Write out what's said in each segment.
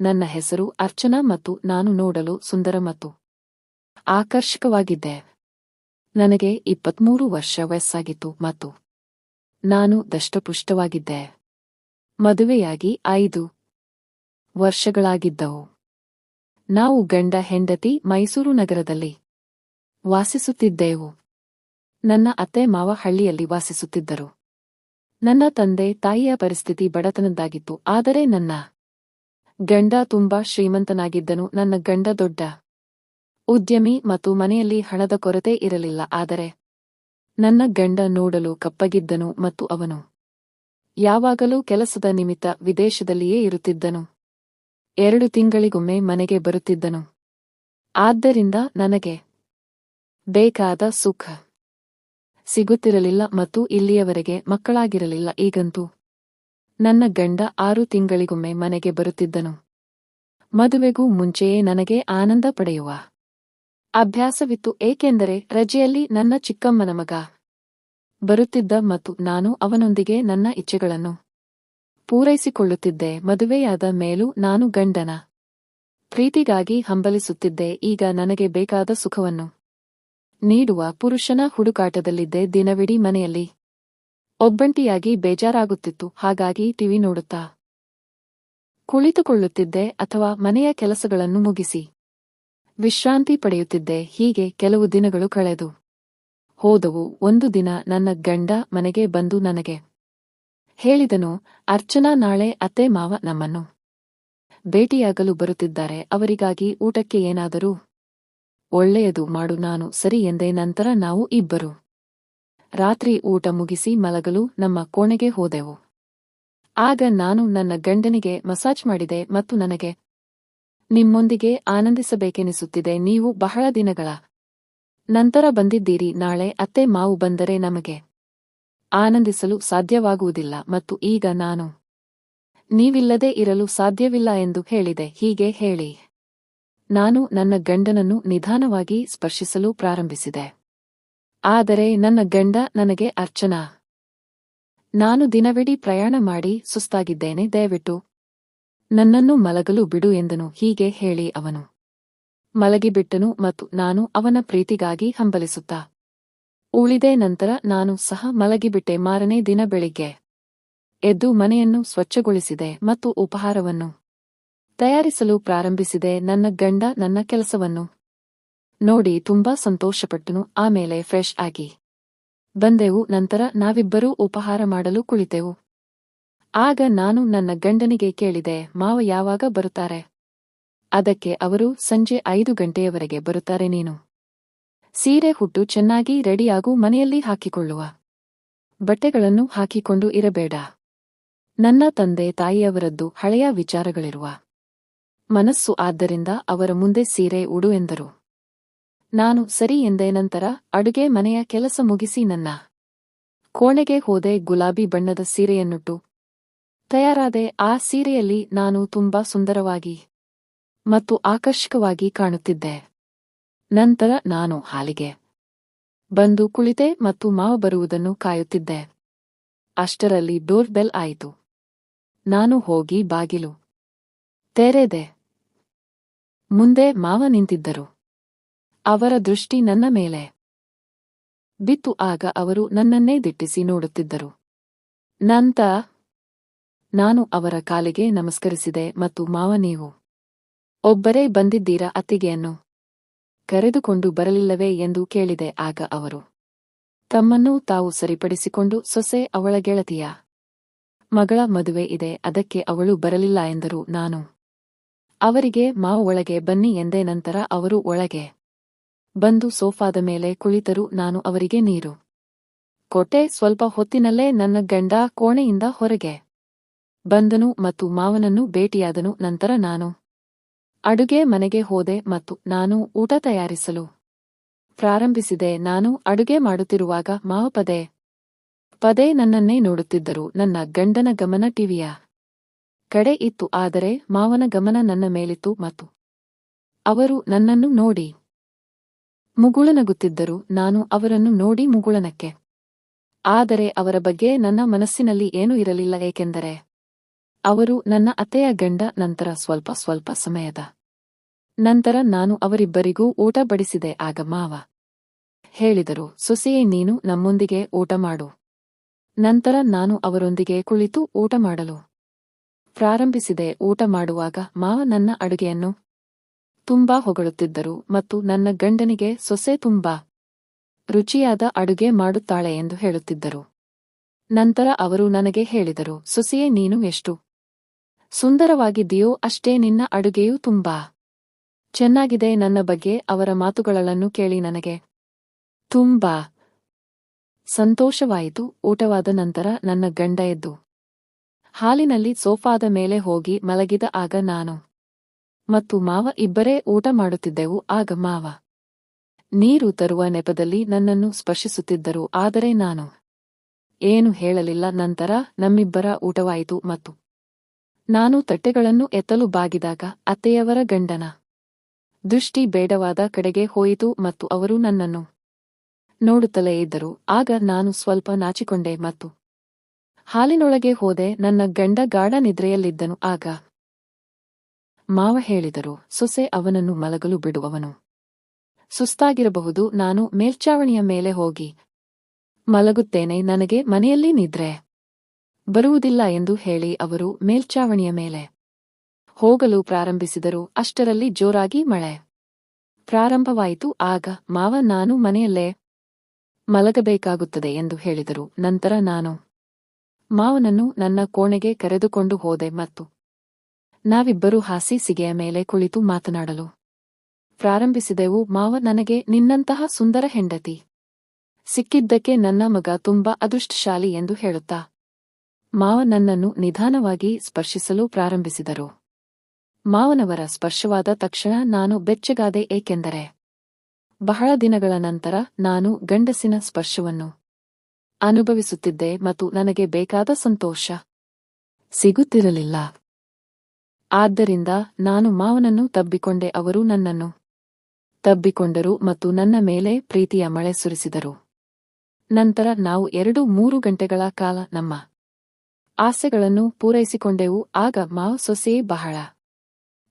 ನನ್ನ ಹೆಸರು ಅರ್ಚನಾ ಮತ್ತು ನಾನು ನೋಡಲು ಸುಂದರ ಮತ್ತು ಆಕರ್ಷಕವಾಗಿದ್ದೆ. ನನಗೆ ಇಪ್ಪತ್ಮೂರು ವರ್ಷ ವಯಸ್ಸಾಗಿತ್ತು ಮತ್ತು ನಾನು ದಷ್ಟಪುಷ್ಟವಾಗಿದ್ದೆ. ಮದುವೆಯಾಗಿ ಐದು ವರ್ಷಗಳಾಗಿದ್ದವು. ನಾವು ಗಂಡ ಹೆಂಡತಿ ಮೈಸೂರು ನಗರದಲ್ಲಿ ವಾಸಿಸುತ್ತಿದ್ದೆವು. ನನ್ನ ಅತ್ತೆ ಮಾವ ಹಳ್ಳಿಯಲ್ಲಿ ವಾಸಿಸುತ್ತಿದ್ದರು. ನನ್ನ ತಂದೆ ತಾಯಿಯ ಪರಿಸ್ಥಿತಿ ಬಡತನದ್ದಾಗಿತ್ತು, ಆದರೆ ನನ್ನ ಗಂಡ ತುಂಬಾ ಶ್ರೀಮಂತನಾಗಿದ್ದನು, ನನ್ನ ಗಂಡ ದೊಡ್ಡ ಉದ್ಯಮಿ ಮತ್ತು ಮನೆಯಲ್ಲಿ ಹಣದ ಕೊರತೆ ಇರಲಿಲ್ಲ, ಆದರೆ ನನ್ನ ಗಂಡ ನೋಡಲು ಕಪ್ಪಗಿದ್ದನು ಮತ್ತು ಅವನು ಯಾವಾಗಲೂ ಕೆಲಸದ ನಿಮಿತ್ತ ವಿದೇಶದಲ್ಲಿಯೇ ಇರುತ್ತಿದ್ದನು. ಎರಡು ತಿಂಗಳಿಗೊಮ್ಮೆ ಮನೆಗೆ ಬರುತ್ತಿದ್ದನು. ಆದ್ದರಿಂದ ನನಗೆ ಬೇಕಾದ ಸುಖ ಸಿಗುತ್ತಿರಲಿಲ್ಲ ಮತ್ತು ಇಲ್ಲಿಯವರೆಗೆ ಮಕ್ಕಳಾಗಿರಲಿಲ್ಲ, ಈಗಂತೂ ನನ್ನ ಗಂಡ ಆರು ತಿಂಗಳಿಗೊಮ್ಮೆ ಮನೆಗೆ ಬರುತ್ತಿದ್ದನು. ಮದುವೆಗೂ ಮುಂಚೆಯೇ ನನಗೆ ಆನಂದ ಪಡೆಯುವ ಅಭ್ಯಾಸವಿತ್ತು, ಏಕೆಂದರೆ ರಜೆಯಲ್ಲಿ ನನ್ನ ಚಿಕ್ಕಮ್ಮನ ಮಗ ಬರುತ್ತಿದ್ದ ಮತ್ತು ನಾನು ಅವನೊಂದಿಗೆ ನನ್ನ ಇಚ್ಛೆಗಳನ್ನು ಪೂರೈಸಿಕೊಳ್ಳುತ್ತಿದ್ದೆ. ಮದುವೆಯಾದ ಮೇಲೂ ನಾನು ಗಂಡನ ಪ್ರೀತಿಗಾಗಿ ಹಂಬಲಿಸುತ್ತಿದ್ದೆ. ಈಗ ನನಗೆ ಬೇಕಾದ ಸುಖವನ್ನು ನೀಡುವ ಪುರುಷನ ಹುಡುಕಾಟದಲ್ಲಿದ್ದೆ. ದಿನವಿಡೀ ಮನೆಯಲ್ಲಿ ಒಬ್ಬಂಟಿಯಾಗಿ ಬೇಜಾರಾಗುತ್ತಿತ್ತು, ಹಾಗಾಗಿ ಟಿವಿ ನೋಡುತ್ತಾ ಕುಳಿತುಕೊಳ್ಳುತ್ತಿದ್ದೆ ಅಥವಾ ಮನೆಯ ಕೆಲಸಗಳನ್ನು ಮುಗಿಸಿ. ವಿಶ್ರಾಂತಿ ಪಡೆಯುತ್ತಿದ್ದೆ, ಹೀಗೆ ಕೆಲವು ದಿನಗಳು ಕಳೆದು ಹೋದವು. ಒಂದು ದಿನ ನನ್ನ ಗಂಡ ಮನೆಗೆ ಬಂದು ನನಗೆ ಹೇಳಿದನು, ಅರ್ಚನಾ, ನಾಳೆ ಅತ್ತೆ ಮಾವ ನಮ್ಮನ್ನು ಭೇಟಿಯಾಗಲು ಬರುತ್ತಿದ್ದಾರೆ, ಅವರಿಗಾಗಿ ಊಟಕ್ಕೆ ಏನಾದರೂ ಒಳ್ಳೆಯದು ಮಾಡು, ನಾನು ಸರಿ ಎಂದೇ, ನಂತರ ನಾವು ಇಬ್ಬರು ರಾತ್ರಿ ಊಟ ಮುಗಿಸಿ ಮಲಗಲು ನಮ್ಮ ಕೋಣೆಗೆ ಹೋದೆವು. ಆಗ ನಾನು ನನ್ನ ಗಂಡನಿಗೆ ಮಸಾಜ್ ಮಾಡಿದೆ ಮತ್ತು ನನಗೆ, ನಿಮ್ಮೊಂದಿಗೆ ಆನಂದಿಸಬೇಕೆನಿಸುತ್ತಿದೆ ನೀವು ಬಹಳ ದಿನಗಳ ನಂತರ ಬಂದಿದ್ದೀರಿ, ನಾಳೆ ಅತ್ತೆ ಮಾವು ಬಂದರೆ ನಮಗೆ ಆನಂದಿಸಲು ಸಾಧ್ಯವಾಗುವುದಿಲ್ಲ ಮತ್ತು ಈಗ ನಾನು ನೀವಿಲ್ಲದೆ ಇರಲು ಸಾಧ್ಯವಿಲ್ಲ ಎಂದು ಹೇಳಿದೆ, ಹೀಗೆ ಹೇಳಿ. ನಾನು ನನ್ನ ಗಂಡನನ್ನು ನಿಧಾನವಾಗಿ ಸ್ಪರ್ಶಿಸಲು ಪ್ರಾರಂಭಿಸಿದೆ. ಆದರೆ ನನ್ನ ಗಂಡ ನನಗೆ ಅರ್ಚನಾ. ನಾನು ದಿನವಿಡೀ ಪ್ರಯಾಣ ಮಾಡಿ ಸುಸ್ತಾಗಿದ್ದೇನೆ, ದಯವಿಟ್ಟು ನನ್ನನ್ನು ಮಲಗಲು ಬಿಡು ಎಂದನು, ಹೀಗೆ ಹೇಳಿ ಅವನು. ಮಲಗಿಬಿಟ್ಟನು ಮತ್ತು ನಾನು ಅವನ ಪ್ರೀತಿಗಾಗಿ ಹಂಬಲಿಸುತ್ತಾ ಉಳಿದೆ ನಂತರ ನಾನು ಸಹ ಮಲಗಿಬಿಟ್ಟೆ, ಮಾರನೇ ದಿನ ಬೆಳಿಗ್ಗೆ ಎದ್ದು ಮನೆಯನ್ನು ಸ್ವಚ್ಛಗೊಳಿಸಿದೆ ಮತ್ತು ಉಪಹಾರವನ್ನು ತಯಾರಿಸಲು ಪ್ರಾರಂಭಿಸಿದೆ, ನನ್ನ ಗಂಡ ನನ್ನ ಕೆಲಸವನ್ನು ನೋಡಿ, ತುಂಬಾ ಸಂತೋಷಪಟ್ಟನು. ಆಮೇಲೆ ಫ್ರೆಶ್ ಆಗಿ ಬಂದೆವು. ನಂತರ ನಾವಿಬ್ಬರೂ ಉಪಹಾರ ಮಾಡಲು ಕುಳಿತೆವು. ಆಗ ನಾನು ನನ್ನ ಗಂಡನಿಗೆ ಕೇಳಿದೆ, ಮಾವ ಯಾವಾಗ ಬರುತ್ತಾರೆ? ಅದಕ್ಕೆ ಅವರು, ಸಂಜೆ ಐದು ಗಂಟೆಯವರೆಗೆ ಬರುತ್ತಾರೆ ನೀನು. ಸೀರೆ ಹುಟ್ಟು ಚೆನ್ನಾಗಿ ರೆಡಿಯಾಗು, ಮನೆಯಲ್ಲಿ ಹಾಕಿಕೊಳ್ಳುವ. ಬಟ್ಟೆಗಳನ್ನು ಹಾಕಿಕೊಂಡು ಇರಬೇಡ. ನನ್ನ ತಂದೆ ತಾಯಿಯವರದ್ದು ಹಳೆಯ ವಿಚಾರಗಳಿರುವ ಮನಸ್ಸು. ಆದ್ದರಿಂದ ಅವರ ಮುಂದೆ ಸೀರೆ ಉಡು ಎಂದರು. ನಾನು ಸರಿ ಎಂದೆ ನಂತರ ಅಡುಗೆ ಮನೆಯ ಕೆಲಸ ಮುಗಿಸಿ ನನ್ನ ಕೋಣೆಗೆ ಹೋದೆ ಗುಲಾಬಿ ಬಣ್ಣದ ಸೀರೆಯನ್ನುಟ್ಟು. ತಯಾರಾದೆ ಆ ಸೀರೆಯಲ್ಲಿ ನಾನು ತುಂಬಾ ಸುಂದರವಾಗಿ ಮತ್ತು ಆಕರ್ಷಕವಾಗಿ ಕಾಣುತ್ತಿದ್ದೆ. ನಂತರ ನಾನು ಹಾಲಿಗೆ ಬಂದು ಕುಳಿತೆ ಮತ್ತು ಮಾವ ಬರುವುದನ್ನು ಕಾಯುತ್ತಿದ್ದೆ. ಅಷ್ಟರಲ್ಲಿ ಡೋರ್ ಬೆಲ್ ಆಯಿತು. ನಾನು ಹೋಗಿ ಬಾಗಿಲು ತೆರೆದೆ. ಮುಂದೆ ಮಾವ ನಿಂತಿದ್ದರು. ಅವರ ದೃಷ್ಟಿ ನನ್ನ ಮೇಲೆ. ಬಿತ್ತು ಆಗ ಅವರು ನನ್ನನ್ನೇ ದಿಟ್ಟಿಸಿ ನೋಡುತ್ತಿದ್ದರು. ನಂತ, ನಾನು ಅವರ ಕಾಲಿಗೆ ನಮಸ್ಕರಿಸಿದೆ ಮತ್ತು ಮಾವ ನೀವು. ಒಬ್ಬರೇ ಬಂದಿದ್ದೀರಾ ಅತ್ತಿಗೆಯನ್ನು? ಕರೆದುಕೊಂಡು ಬರಲಿಲ್ಲವೇ ಎಂದು ಕೇಳಿದೆ ಆಗ ಅವರು. ತಮ್ಮನ್ನು ತಾವು ಸರಿಪಡಿಸಿಕೊಂಡು ಸೊಸೆ ಅವಳ ಗೆಳತಿಯ ಮಗಳ ಮದುವೆ ಇದೆ, ಅದಕ್ಕೆ ಅವಳು ಬರಲಿಲ್ಲ ಎಂದರು ನಾನು. ಅವರಿಗೆ ಮಾವು ಒಳಗೆ ಬನ್ನಿ ಎಂದೇ ನಂತರ ಅವರು ಒಳಗೆ ಬಂದು ಸೋಫಾದ ಮೇಲೆ ಕುಳಿತರು, ನಾನು ಅವರಿಗೆ ನೀರು. ಕೊಟ್ಟೆ, ಸ್ವಲ್ಪ ಹೊತ್ತಿನಲ್ಲೇ ನನ್ನ ಗಂಡ ಕೋಣೆಯಿಂದ ಹೊರಗೆ. ಬಂದನು ಮತ್ತು ಮಾವನನ್ನು ಭೇಟಿಯಾದನು, ನಂತರ ನಾನು. ಅಡುಗೆ ಮನೆಗೆ ಹೋದೆ ಮತ್ತು ನಾನು ಊಟ ತಯಾರಿಸಲು ಪ್ರಾರಂಭಿಸಿದೆ. ನಾನು ಅಡುಗೆ ಮಾಡುತ್ತಿರುವಾಗ ಮಾವ ಪದೇ ಪದೇ ನನ್ನನ್ನೇ ನೋಡುತ್ತಿದ್ದರು. ನನ್ನ ಗಂಡನ ಗಮನ ಟಿವಿಯ ಕಡೆ ಇತ್ತು, ಆದರೆ ಮಾವನ ಗಮನ ನನ್ನ ಮೇಲಿತ್ತು ಮತ್ತು ಅವರು ನನ್ನನ್ನು ನೋಡಿ ಮುಗುಳನಗುತ್ತಿದ್ದರು ನಾನು ಅವರನ್ನು ನೋಡಿ ಮುಗುಳನಕ್ಕೆ. ಆದರೆ ಅವರ ಬಗ್ಗೆ ನನ್ನ ಮನಸ್ಸಿನಲ್ಲಿ ಏನೂ ಇರಲಿಲ್ಲ, ಏಕೆಂದರೆ ಅವರು ನನ್ನ ಅತ್ತೆಯ ಗಂಡ, ನಂತರ ಸ್ವಲ್ಪ ಸ್ವಲ್ಪ ಸಮಯದ ನಂತರ ನಾನು ಅವರಿಬ್ಬರಿಗೂ ಊಟ ಬಡಿಸಿದೆ, ಆಗ ಮಾವ ಹೇಳಿದರು, ಸೊಸೆಯೇ, ನೀನು ನಮ್ಮೊಂದಿಗೆ ಊಟ ಮಾಡು. ನಂತರ ನಾನು ಅವರೊಂದಿಗೆ ಕುಳಿತು ಊಟ ಮಾಡಲು ಪ್ರಾರಂಭಿಸಿದೆ, ಊಟ ಮಾಡುವಾಗ ಮಾವ ನನ್ನ ಅಡುಗೆಯನ್ನು ತುಂಬಾ ಹೊಗಳುತ್ತಿದ್ದರು ಮತ್ತು ನನ್ನ ಗಂಡನಿಗೆ, ಸೊಸೆ ತುಂಬಾ ರುಚಿಯಾದ ಅಡುಗೆ ಮಾಡುತ್ತಾಳೆ ಎಂದು ಹೇಳುತ್ತಿದ್ದರು. ನಂತರ ಅವರು ನನಗೆ ಹೇಳಿದರು, ಸೊಸೆಯೇ ನೀನು ಎಷ್ಟು ಸುಂದರವಾಗಿದ್ದೀಯೋ ಅಷ್ಟೇ ನಿನ್ನ ಅಡುಗೆಯೂ ತುಂಬಾ ಚೆನ್ನಾಗಿದೆ. ನನ್ನ ಬಗ್ಗೆ ಅವರ ಮಾತುಗಳನ್ನು ಕೇಳಿ ನನಗೆ ತುಂಬಾ ಸಂತೋಷವಾಯಿತು. ಊಟವಾದ ನಂತರ ನನ್ನ ಗಂಡ ಎದ್ದು ಹಾಲಿನಲ್ಲಿ ಸೋಫಾದ ಮೇಲೆ ಹೋಗಿ ಮಲಗಿದ ಆಗ ನಾನು ಮತ್ತು ಮಾವ ಇಬ್ಬರೇ ಊಟ ಮಾಡುತ್ತಿದ್ದೆವು, ಆಗ ಮಾವ, ನೀರು ತರುವ ನೆಪದಲ್ಲಿ ನನ್ನನ್ನು ಸ್ಪರ್ಶಿಸುತ್ತಿದ್ದರು, ಆದರೆ ನಾನು ಏನು ಹೇಳಲಿಲ್ಲ, ನಂತರ ನಮ್ಮಿಬ್ಬರ ಊಟವಾಯಿತು ಮತ್ತು ನಾನು ತಟ್ಟೆಗಳನ್ನು ಎತ್ತಲು ಬಾಗಿದಾಗ ಅತ್ತೆಯವರ ಗಂಡನ ದೃಷ್ಟಿ ಬೇಡವಾದ ಕಡೆಗೆ ಹೋಯಿತು ಮತ್ತು ಅವರು ನನ್ನನ್ನು ನೋಡುತ್ತಲೇ ಇದ್ದರು, ಆಗ ನಾನು ಸ್ವಲ್ಪ ನಾಚಿಕೊಂಡೆ ಮತ್ತು ಹಾಲಿನೊಳಗೆ ಹೋದೆ, ನನ್ನ ಗಂಡ ಗಾಢ ನಿದ್ರೆಯಲ್ಲಿದ್ದನು, ಆಗ ಮಾವ ಹೇಳಿದರು, ಸೊಸೆ ಅವನನ್ನು ಮಲಗಲು ಬಿಡುವವನು. ಸುಸ್ತಾಗಿರಬಹುದು, ನಾನು ಮೇಲ್ಚಾವಣಿಯ ಮೇಲೆ ಹೋಗಿ. ಮಲಗುತ್ತೇನೆ, ನನಗೆ ಮನೆಯಲ್ಲಿ ನಿದ್ರೆ. ಬರುವುದಿಲ್ಲ ಎಂದು ಹೇಳಿ ಅವರು ಮೇಲ್ಚಾವಣಿಯ ಮೇಲೆ. ಹೋಗಲು ಪ್ರಾರಂಭಿಸಿದರು, ಅಷ್ಟರಲ್ಲಿ ಜೋರಾಗಿ ಮಳೆ. ಪ್ರಾರಂಭವಾಯಿತು, ಆಗ ಮಾವ, ನಾನು ಮನೆಯಲ್ಲೇ ಮಲಗಬೇಕಾಗುತ್ತದೆ ಎಂದು ಹೇಳಿದರು, ನಂತರ ನಾನು ಮಾವನನ್ನು ನನ್ನ ಕೋಣೆಗೆ ಕರೆದುಕೊಂಡು ಹೋದೆ ಮತ್ತು ನಾವಿಬ್ಬರೂ ಹಾಸಿಸಿಗೆಯ ಮೇಲೆ ಕುಳಿತು ಮಾತನಾಡಲು. ಪ್ರಾರಂಭಿಸಿದೆವು, ಮಾವ, ನನಗೆ ನಿನ್ನಂತಹ ಸುಂದರ ಹೆಂಡತಿ. ಸಿಕ್ಕಿದ್ದಕ್ಕೆ ನನ್ನ ಮಗ ತುಂಬಾ ಅದೃಷ್ಟಶಾಲಿ ಎಂದು ಹೇಳುತ್ತಾ. ಮಾವ ನನ್ನನ್ನು ನಿಧಾನವಾಗಿ ಸ್ಪರ್ಶಿಸಲು ಪ್ರಾರಂಭಿಸಿದರು. ಮಾವನವರ ಸ್ಪರ್ಶವಾದ ತಕ್ಷಣ ನಾನು ಬೆಚ್ಚಗಾದೆ, ಏಕೆಂದರೆ ಬಹಳ ದಿನಗಳ ನಂತರ ನಾನು ಗಂಡಸಿನ ಸ್ಪರ್ಶವನ್ನು ಅನುಭವಿಸುತ್ತಿದ್ದೆ ಮತ್ತು ನನಗೆ ಬೇಕಾದ ಸಂತೋಷ ಸಿಗುತ್ತಿರಲಿಲ್ಲ. ಆದ್ದರಿಂದ ನಾನು ಮಾವನನ್ನು ತಬ್ಬಿಕೊಂಡೆ, ಅವರು ನನ್ನನ್ನು ತಬ್ಬಿಕೊಂಡರು ಮತ್ತು ನನ್ನ ಮೇಲೆ ಪ್ರೀತಿಯ ಮಳೆ ಸುರಿಸಿದರು. ನಂತರ ನಾವು ಎರಡು ಮೂರು ಗಂಟೆಗಳ ಕಾಲ ನಮ್ಮ ಆಸೆಗಳನ್ನು ಪೂರೈಸಿಕೊಂಡೆವು, ಆಗ ಮಾವ ಸೊಸೆಯೇ ಬಹಳ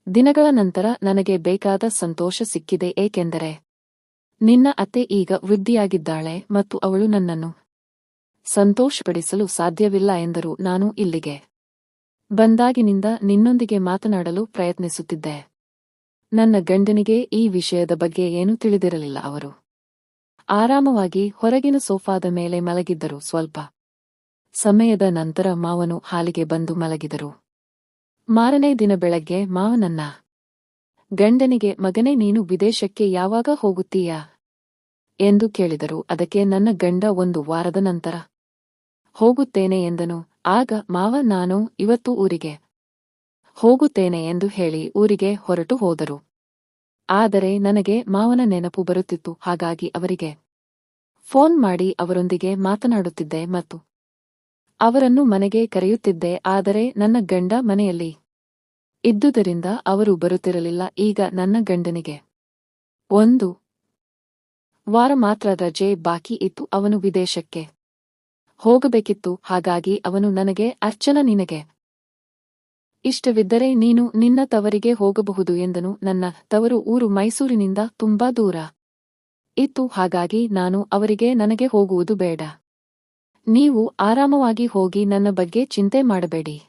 ದಿನಗಳ ನಂತರ ನನಗೆ ಬೇಕಾದ ಸಂತೋಷ ಸಿಕ್ಕಿದೆ, ಏಕೆಂದರೆ ನಿನ್ನ ಅತ್ತೆ ಈಗ ವೃದ್ಧಿಯಾಗಿದ್ದಾಳೆ ಮತ್ತು ಅವಳು ನನ್ನನ್ನು ಸಂತೋಷಪಡಿಸಲು ಸಾಧ್ಯವಿಲ್ಲ ಎಂದರು, ನಾನು ಇಲ್ಲಿಗೆ ಬಂದಾಗಿನಿಂದ ನಿನ್ನೊಂದಿಗೆ ಮಾತನಾಡಲು ಪ್ರಯತ್ನಿಸುತ್ತಿದ್ದೆ. ನನ್ನ ಗಂಡನಿಗೆ ಈ ವಿಷಯದ ಬಗ್ಗೆ ಏನೂ ತಿಳಿದಿರಲಿಲ್ಲ ಅವರು. ಆರಾಮವಾಗಿ ಹೊರಗಿನ ಸೋಫಾದ ಮೇಲೆ ಮಲಗಿದ್ದರು ಸ್ವಲ್ಪ. ಸಮಯದ ನಂತರ ಮಾವನು ಹಾಲಿಗೆ ಬಂದು ಮಲಗಿದರು. ಮಾರನೇ ದಿನ ಬೆಳಗ್ಗೆ ಮಾವನನ್ನ ಗಂಡನಿಗೆ, ಮಗನೇ, ನೀನು ವಿದೇಶಕ್ಕೆ ಯಾವಾಗ ಹೋಗುತ್ತೀಯಾ? ಎಂದು ಕೇಳಿದರು. ಅದಕ್ಕೆ ನನ್ನ ಗಂಡ ಒಂದು ವಾರದ ನಂತರ, ಹೋಗುತ್ತೇನೆ ಎಂದನು. ಆಗ ಮಾವ, ನಾನು ಇವತ್ತು ಊರಿಗೆ ಹೋಗುತ್ತೇನೆ ಎಂದು ಹೇಳಿ ಊರಿಗೆ ಹೊರಟು ಹೋದರು. ಆದರೆ ನನಗೆ ಮಾವನ ನೆನಪು ಬರುತ್ತಿತ್ತು, ಹಾಗಾಗಿ ಅವರಿಗೆ ಫೋನ್ ಮಾಡಿ ಅವರೊಂದಿಗೆ ಮಾತನಾಡುತ್ತಿದ್ದೆ ಮತ್ತು ಅವರನ್ನು ಮನೆಗೆ ಕರೆಯುತ್ತಿದ್ದೆ, ಆದರೆ ನನ್ನ ಗಂಡ ಮನೆಯಲ್ಲಿ ಇದ್ದುದರಿಂದ ಅವರು ಬರುತ್ತಿರಲಿಲ್ಲ. ಈಗ ನನ್ನ ಗಂಡನಿಗೆ ಒಂದು ವಾರ ಮಾತ್ರ ರಜೆ ಬಾಕಿ ಇತ್ತು, ಅವನು ವಿದೇಶಕ್ಕೆ ಹೋಗಬೇಕಿತ್ತು, ಹಾಗಾಗಿ ಅವನು ನನಗೆ, ಅರ್ಚನ ನಿನಗೆ. ಇಷ್ಟವಿದ್ದರೆ ನೀನು ನಿನ್ನ ತವರಿಗೆ ಹೋಗಬಹುದು ಎಂದನು, ನನ್ನ ತವರು ಊರು ಮೈಸೂರಿನಿಂದ ತುಂಬಾ ದೂರ. ಇತ್ತು, ಹಾಗಾಗಿ ನಾನು ಅವರಿಗೆ ನನಗೆ ಹೋಗುವುದು ಬೇಡ. ನೀವು ಆರಾಮವಾಗಿ ಹೋಗಿ ನನ್ನ ಬಗ್ಗೆ ಚಿಂತೆ ಮಾಡಬೇಡಿ.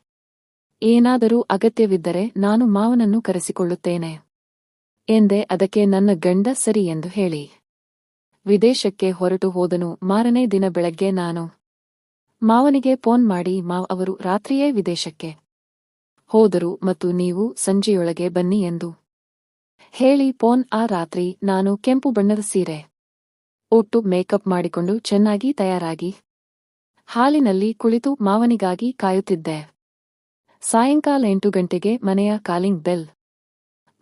ಏನಾದರೂ ಅಗತ್ಯವಿದ್ದರೆ ನಾನು ಮಾವನನ್ನು ಕರೆಸಿಕೊಳ್ಳುತ್ತೇನೆ ಎಂದೆ, ಅದಕ್ಕೆ ನನ್ನ ಗಂಡ ಸರಿ ಎಂದು ಹೇಳಿ. ವಿದೇಶಕ್ಕೆ ಹೊರಟು ಹೋದನು, ಮಾರನೇ ದಿನ ಬೆಳಗ್ಗೆ ನಾನು ಮಾವನಿಗೆ ಫೋನ್ ಮಾಡಿ, ಮಾವ್ ಅವರು ರಾತ್ರಿಯೇ ವಿದೇಶಕ್ಕೆ ಹೋದರು ಮತ್ತು ನೀವು ಸಂಜೆಯೊಳಗೆ ಬನ್ನಿ ಎಂದು ಹೇಳಿ ಫೋನ್ ಆ ರಾತ್ರಿ ನಾನು ಕೆಂಪು ಬಣ್ಣದ ಸೀರೆ, ಒಟ್ಟು ಮೇಕಪ್ ಮಾಡಿಕೊಂಡು ಚೆನ್ನಾಗಿ ತಯಾರಾಗಿ ಹಾಲಿನಲ್ಲಿ ಕುಳಿತು ಮಾವನಿಗಾಗಿ ಕಾಯುತ್ತಿದ್ದೆ. ಸಾಯಂಕಾಲ ಎಂಟು ಗಂಟೆಗೆ ಮನೆಯ ಕಾಲಿಂಗ್ ಬೆಲ್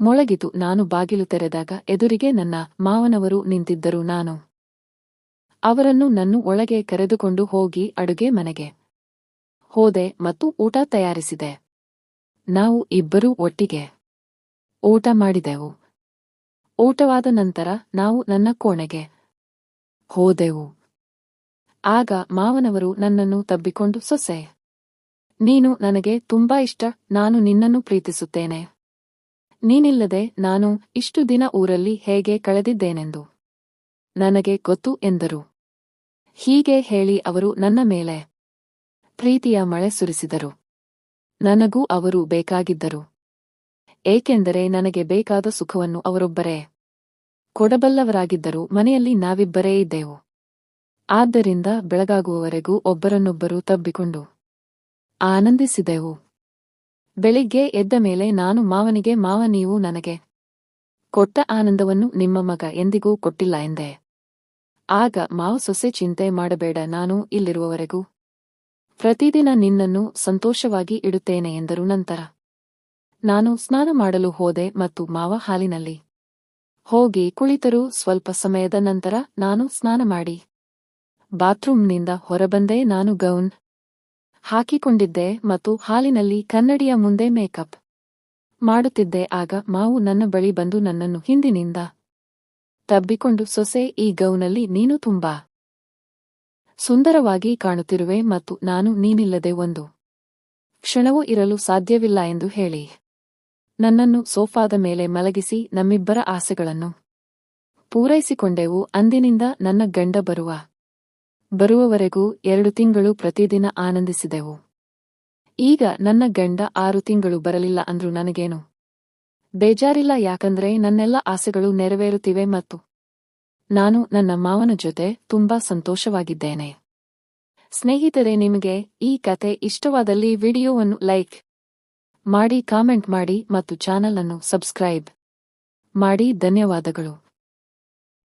ಮೊಳಗಿತು. ನಾನು ಬಾಗಿಲು ತೆರೆದಾಗ ಎದುರಿಗೆ ನನ್ನ ಮಾವನವರು ನಿಂತಿದ್ದರು. ನಾನು ಅವರನ್ನು ನನ್ನ ಒಳಗೆ ಕರೆದುಕೊಂಡು ಹೋಗಿ ಅಡುಗೆ ಮನೆಗೆ. ಹೋದೆ ಮತ್ತು ಊಟ ತಯಾರಿಸಿದೆ. ನಾವು ಇಬ್ಬರೂ ಒಟ್ಟಿಗೆ ಊಟ ಮಾಡಿದೆವು. ಊಟವಾದ ನಂತರ ನಾವು ನನ್ನ ಕೋಣೆಗೆ ಹೋದೆವು. ಆಗ ಮಾವನವರು ನನ್ನನ್ನು ತಬ್ಬಿಕೊಂಡು, ಸೊಸೆ, ನೀನು ನನಗೆ ತುಂಬಾ ಇಷ್ಟ, ನಾನು ನಿನ್ನನ್ನು ಪ್ರೀತಿಸುತ್ತೇನೆ. ನೀನಿಲ್ಲದೆ ನಾನು ಇಷ್ಟು ದಿನ ಊರಲ್ಲಿ ಹೇಗೆ ಕಳೆದಿದ್ದೇನೆಂದು ನನಗೆ ಗೊತ್ತು ಎಂದರು. ಹೀಗೆ ಹೇಳಿ ಅವರು ನನ್ನ ಮೇಲೆ ಪ್ರೀತಿಯ ಮಳೆ ಸುರಿಸಿದರು. ನನಗೂ ಅವರು ಬೇಕಾಗಿದ್ದರು. ಏಕೆಂದರೆ ನನಗೆ ಬೇಕಾದ ಸುಖವನ್ನು ಅವರೊಬ್ಬರೇ ಕೊಡಬಲ್ಲವರಾಗಿದ್ದರು, ಮನೆಯಲ್ಲಿ ನಾವಿಬ್ಬರೇ ಇದ್ದೆವು. ಆದ್ದರಿಂದ ಬೆಳಗಾಗುವವರೆಗೂ ಒಬ್ಬರನ್ನೊಬ್ಬರು ತಬ್ಬಿಕೊಂಡು ಆನಂದಿಸಿದೆವು. ಬೆಳಿಗ್ಗೆ ಎದ್ದ ಮೇಲೆ ನಾನು, ಮಾವನಿಗೆ, ಮಾವ, ನೀವು ನನಗೆ ಕೊಟ್ಟ ಆನಂದವನ್ನು ನಿಮ್ಮ ಮಗ ಎಂದಿಗೂ ಕೊಟ್ಟಿಲ್ಲ ಎಂದೆ. ಆಗ ಮಾವು ಸೊಸೆ ಚಿಂತೆ ಮಾಡಬೇಡ, ನಾನು ಇಲ್ಲಿರುವವರೆಗೂ. ಪ್ರತಿದಿನ ನಿನ್ನನ್ನು ಸಂತೋಷವಾಗಿ ಇಡುತ್ತೇನೆ ಎಂದರು ನಂತರ. ನಾನು ಸ್ನಾನ ಮಾಡಲು ಹೋದೆ ಮತ್ತು ಮಾವ ಹಾಲಿನಲ್ಲಿ. ಹೋಗಿ ಕುಳಿತರು ಸ್ವಲ್ಪ ಸಮಯದ ನಂತರ ನಾನು ಸ್ನಾನ ಮಾಡಿ. ಬಾತ್ರೂಮ್ನಿಂದ ಹೊರಬಂದೇ ನಾನು ಗೌನ್ ಹಾಕಿಕೊಂಡಿದ್ದೆ ಮತ್ತು ಹಾಲಿನಲ್ಲಿ ಕನ್ನಡಿಯ ಮುಂದೆ ಮೇಕಪ್ ಮಾಡುತ್ತಿದ್ದೆ, ಆಗ ಮಾವು ನನ್ನ ಬಳಿ ಬಂದು ನನ್ನನ್ನು ಹಿಂದಿನಿಂದ ತಬ್ಬಿಕೊಂಡು ಸೊಸೆ, ಈ ಗೌನಲ್ಲಿ ನೀನು ತುಂಬಾ ಸುಂದರವಾಗಿ ಕಾಣುತ್ತಿರುವೆ ಮತ್ತು ನಾನು ನೀನಿಲ್ಲದೆ ಒಂದು ಕ್ಷಣವೂ ಇರಲು ಸಾಧ್ಯವಿಲ್ಲ ಎಂದು ಹೇಳಿ. ನನ್ನನ್ನು ಸೋಫಾದ ಮೇಲೆ ಮಲಗಿಸಿ ನಮ್ಮಿಬ್ಬರ ಆಸೆಗಳನ್ನು ಪೂರೈಸಿಕೊಂಡೆವು. ಅಂದಿನಿಂದ ನನ್ನ ಗಂಡ ಬರುವ, ಬರುವವರೆಗೂ ಎರಡು ತಿಂಗಳು ಪ್ರತಿದಿನ ಆನಂದಿಸಿದೆವು. ಈಗ ನನ್ನ ಗಂಡ ಆರು ತಿಂಗಳು ಬರಲಿಲ್ಲ ಅಂದ್ರೂ ನನಗೇನು? ಬೇಜಾರಿಲ್ಲ ಯಾಕಂದ್ರೆ ನನ್ನೆಲ್ಲ ಆಸೆಗಳು ನೆರವೇರುತ್ತಿವೆ ಮತ್ತು ನಾನು ನನ್ನ ಮಾವನ ಜೊತೆ ತುಂಬಾ ಸಂತೋಷವಾಗಿದ್ದೇನೆ. ಸ್ನೇಹಿತರೆ, ನಿಮಗೆ ಈ ಕತೆ ಇಷ್ಟವಾದಲ್ಲಿ ವಿಡಿಯೋವನ್ನು ಲೈಕ್ ಮಾಡಿ, ಕಾಮೆಂಟ್ ಮಾಡಿ ಮತ್ತು ಚಾನಲ್ ಅನ್ನು ಸಬ್ಸ್ಕ್ರೈಬ್ ಮಾಡಿ. ಧನ್ಯವಾದಗಳು.